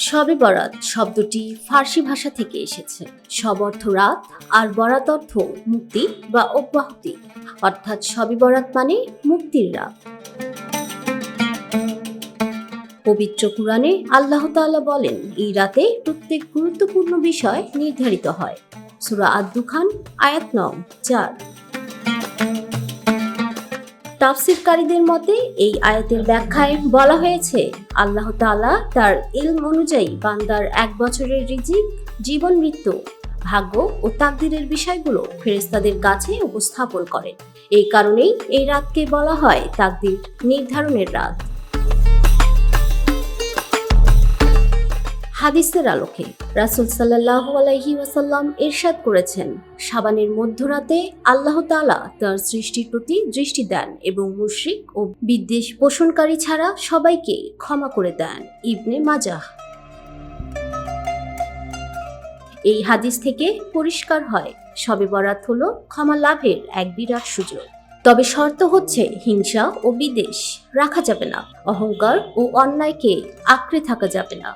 শবে বরাত শব্দটি ফার্সি ভাষা থেকে এসেছে। সব অর্থ রাত আর বরাত অর্থ মুক্তি বা অব্যাহতি। অর্থাৎ শবে বরাত মানে মুক্তির রাত। পবিত্র কুরআনে আল্লাহ তাআলা বলেন, এই রাতে প্রত্যেক গুরুত্বপূর্ণ বিষয় নির্ধারিত হয়। সুরা আদ-দুখান, আয়াত নং, চার। তাফসিরকারীদের মতে এই আয়াতের ব্যাখ্যায় বলা হয়েছে, আল্লাহ তালা তার ইলম অনুযায়ী বান্দার এক বছরের রিজিক, জীবন মৃত্যু, ভাগ্য ও তাকদিরের বিষয়গুলো ফেরেস্তাদের কাছে উপস্থাপন করেন। এই কারণেই এই রাতকে বলা হয় তাকদির নির্ধারণের রাত। হাদিসের আলোকে রাসুল সাল্লাহ আলাইহি ওয়াসাল্লাম ইরশাদ করেছেন, সাবানের মধ্যরাতে আল্লাহ তাআলা তার সৃষ্টির প্রতি দৃষ্টি দেন এবং মুশরিক ও বিদ্বেষ পোষণকারী ছাড়া সবাইকে ক্ষমা করে দেন ইবনে মাজাহ। এই হাদিস থেকে পরিষ্কার হয়, সবে বরাত হল ক্ষমা লাভের এক বিরাট সুযোগ। তবে শর্ত হচ্ছে হিংসা ও বিদেশ রাখা যাবে না, অহংকার ও অন্যায়কে আঁকড়ে থাকা যাবে না।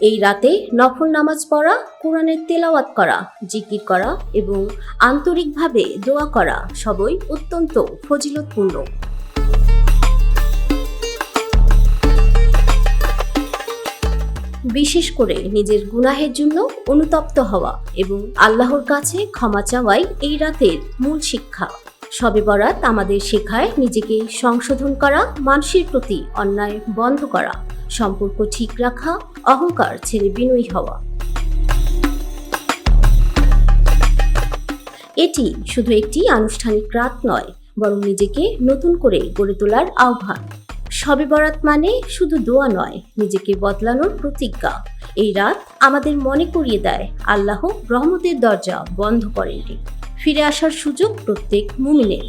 এই রাতে নফল নামাজ পড়া, কোরআনের তেলাওয়াত করা, জিকির করা এবং আন্তরিকভাবে দোয়া করা সবই অত্যন্ত ফজিলতপূর্ণ। বিশেষ করে নিজের গুনাহের জন্য অনুতপ্ত হওয়া এবং আল্লাহর কাছে ক্ষমা চাওয়াই এই রাতের মূল শিক্ষা। সবে বরাত আমাদের শেখায় নিজেকে সংশোধন করা, মানুষের প্রতি অন্যায় বন্ধ করা। সম্পর্ক ঠিক রাখা, অহংকার ছেড়ে বিনয়ী হওয়া। এটি শুধু একটি আনুষ্ঠানিক রাত নয়, বরং নিজেকে নতুন করে গড়ে তোলার আহ্বান। সবে বরাত মানে শুধু দোয়া নয়, নিজেকে বদলানোর প্রতিজ্ঞা। এই রাত আমাদের মনে করিয়ে দেয়, আল্লাহ রহমতের দরজা বন্ধ করেননি। ফিরে আসার সুযোগ প্রত্যেক মুমিনের